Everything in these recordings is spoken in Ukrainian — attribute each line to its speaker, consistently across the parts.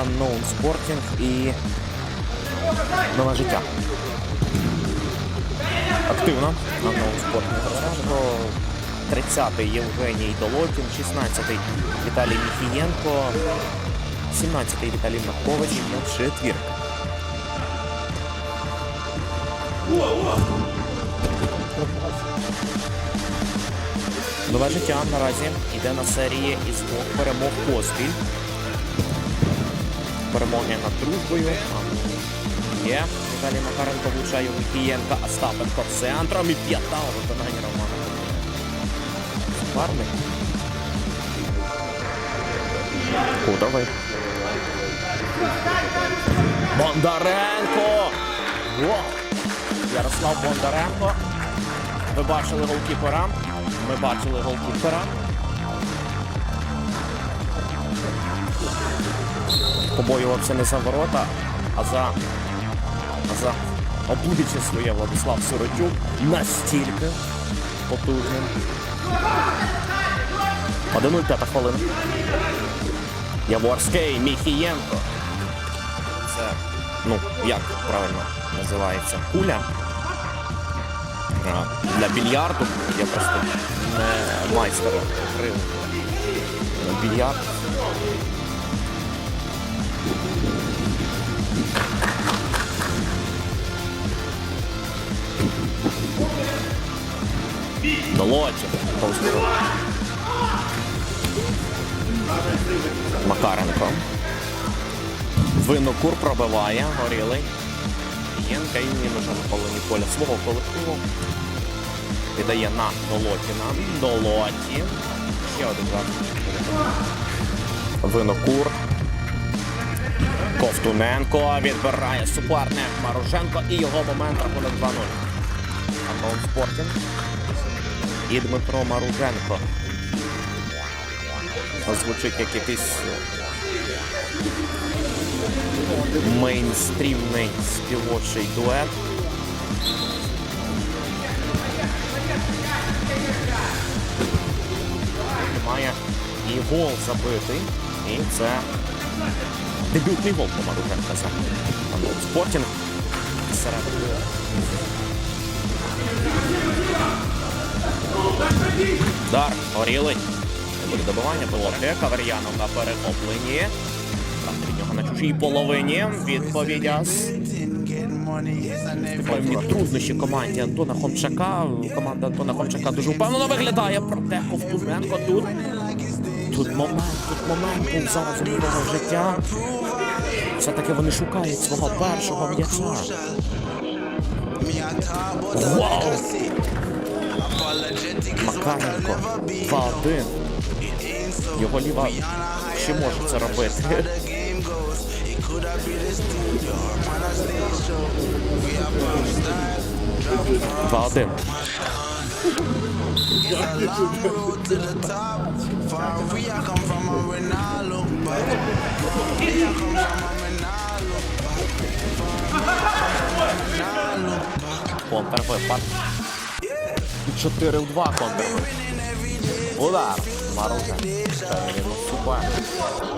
Speaker 1: Unknown Sporting і нове життя. Активно Unknown Sporting Розражко. 30-й Євгеній Долотін, 16-й Віталій Міхієнко, 17-й Віталій Маркович, ну, четвірка. Нове життя наразі йде на серії із двох перемог поспіль. Перемоги над дружбою. Є. Віталій Макаренко влучає у Міхієнка, Остапенко центром і п'ята у виконанні Романа. Парник. Кудовий. Бондаренко! О! Ярослав Бондаренко. Ви бачили голкіпера. Ми бачили голкіпера. Побоювався не за ворота, а за, а за обличчя своє Владислав Сиротюк. Настільки потужним. 1-0, хвилина. Яворський, Міхієнко. Це, ну, як правильно називається? Куля. Для більярду. Я просто не майстер гри. Більярд. Долоті. Макаренко. Винокур пробиває, горілий. Єнка і він на половині поля свого колективу. Віддає на Долотіна. Долоті. Ще один захист. Винокур. Ковтуненко відбирає суперник Маруженко і його момент рахунок 2-0. Антон Спортінг. І Дмитро Маруженко. Звучить як якийсь мейнстрімний співочий дует. Має і гол забитий. І це дебютний гол по Маруженка за Спортінг. Середини. Дар горілий. Буде добивання пилотки. Кавер'янов на перехопленні. Там від нього на чужій половині. Відповідяс. Певні труднощі команді Антона Хомчака. Команда Антона Хомчака дуже впевнено виглядає. Проте Ковтуненко тут. Тут момент, тут момент був зараз у нового життя. Все-таки вони шукають свого першого м'яча. Вау! Макаренко 2-1. Його ліва ще може це робити. Два один. Контр випад. 4 в 2 контр. Удар. Маружа. Супер.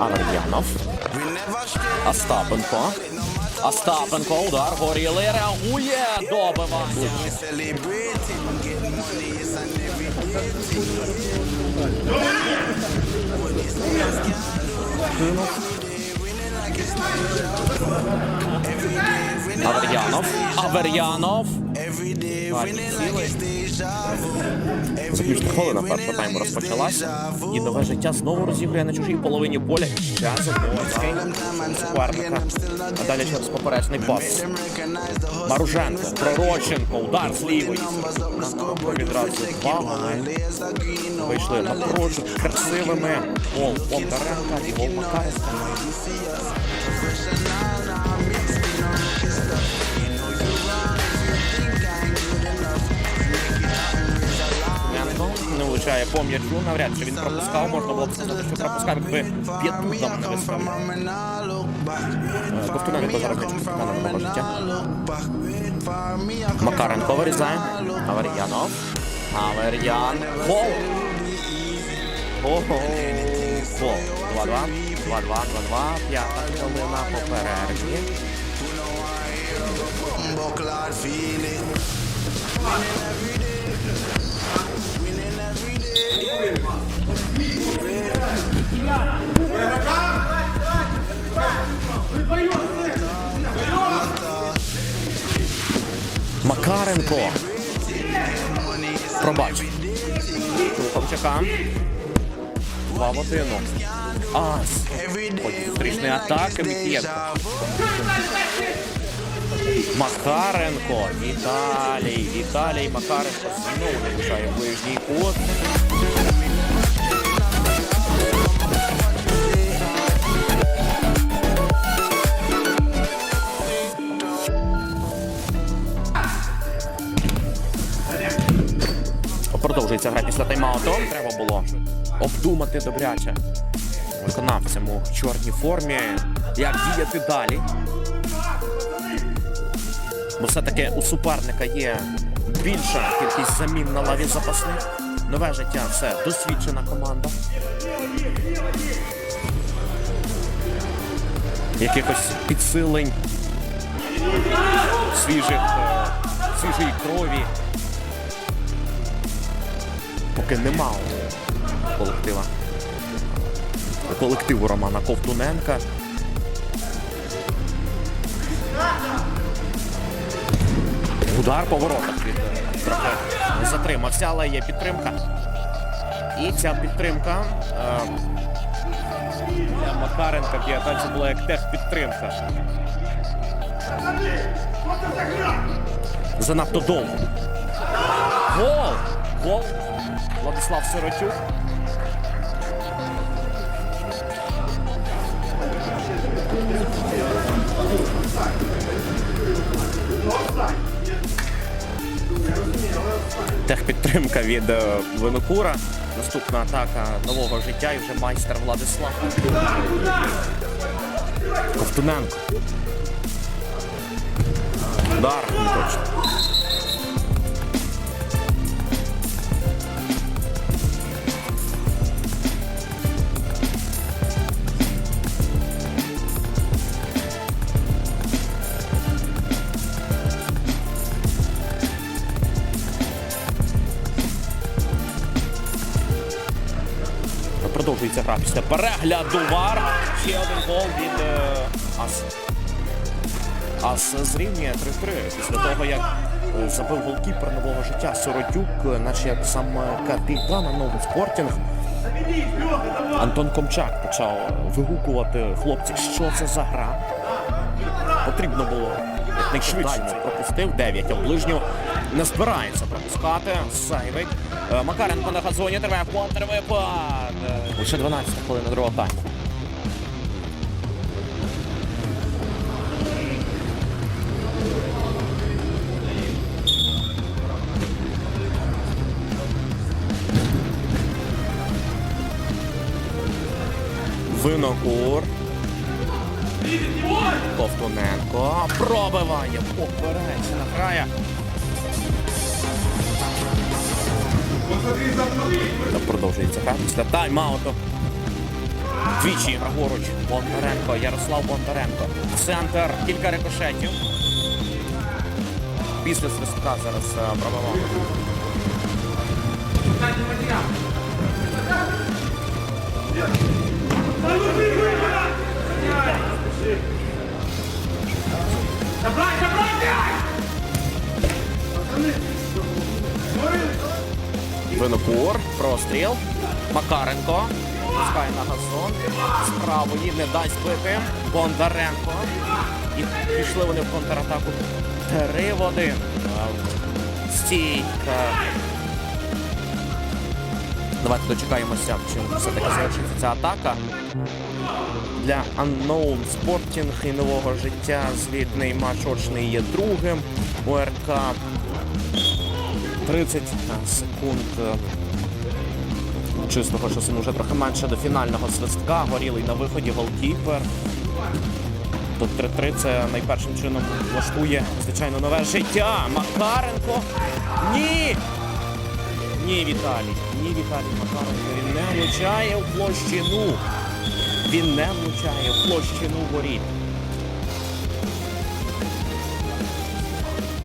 Speaker 1: Авер'янов. Остапенко. Остапенко. Удар. Горілий реагує. Добивання. Авер'янов. Авер'янов. Заключна хвилина першого тайму розпочалася. І нове життя знову розігрує на чужій половині поля. Ще Заборський. Суперника. А далі через поперечний пас. Маруженко. Пророченко. Удар з лівої. Відразу два. Вийшли на пророчу. Красивими. Гол Бондаренка і гол Макаренка. Влучає по м'ячу, навряд чи він пропускав, можна було б сказати, що пропускав, якби п'яту не виставив. Е, Ковтуненко зараз на нового життя. Макаренко вирізає. Авер'янов. Авер'ян. Гол! Ого! Гол. 2-2. 2-2, 2-2. П'ята хвилина по перерві. Макаренко. Пробач. Рухавчака. Два в одину. Ас. Потім зустрічної атаки Микієнко. Макаренко. Віталій. Віталій Макаренко знову не влучає ближній кут. Гра. Треба було обдумати добряче виконавцям у чорній формі, як діяти далі. Бо все-таки у суперника є більша кількість замін на лаві запасних. Нове життя це досвідчена команда. Якихось підсилень свіжих, е, свіжої крові. Поки нема колектива. Колективу Романа Ковтуненка. Удар по воротах від трохи затримався, але є підтримка. І ця підтримка е, для Макаренка в атаці була як техпідтримка. Занадто довго. Гол! Гол! Владислав Сиротюк. Техпідтримка від е, Винокура. Наступна атака нового життя і вже майстер Владислав. Ковтуненко. Удар, точно. Після перегляду вар. Ще один гол від е, Ас. Ас зрівнює 3-3 після того, як забив голкіпер нового життя Соротюк, наче як сам е, капітан новий спортінг. Антон Комчак почав вигукувати хлопці, що це за гра. Потрібно було якнайшвидше пропустив. 9 оближню. Не збирається пропускати. Сейвик. Е, Макаренко на газоні триває контрвипад. Е, Лише 12 хвилина другого тайму. Винокур. Ковтуненко пробиває поперечна грає. Продовжується гра після тайм-ауту. Двічі праворуч Бондаренко, Ярослав Бондаренко. Центр, кілька рикошетів. Після свистка зараз е, пробивав. Винокур, простріл. Макаренко. Пускає на газон. З правої не дасть бити. Бондаренко. І пішли вони в контратаку. Три в один. Стійка. Давайте дочекаємося, чим все-таки завершиться ця атака. Для Unknown Sporting і нового життя звітний матч очний є другим. УРК 30 секунд чистого часу вже трохи менше до фінального свистка. Горілий на виході голкіпер. Тут 3-3 це найпершим чином влаштує, звичайно, нове життя. Макаренко. Ні! Ні, Віталій. Ні, Віталій Макаренко. Він не влучає в площину. Він не влучає в площину воріт.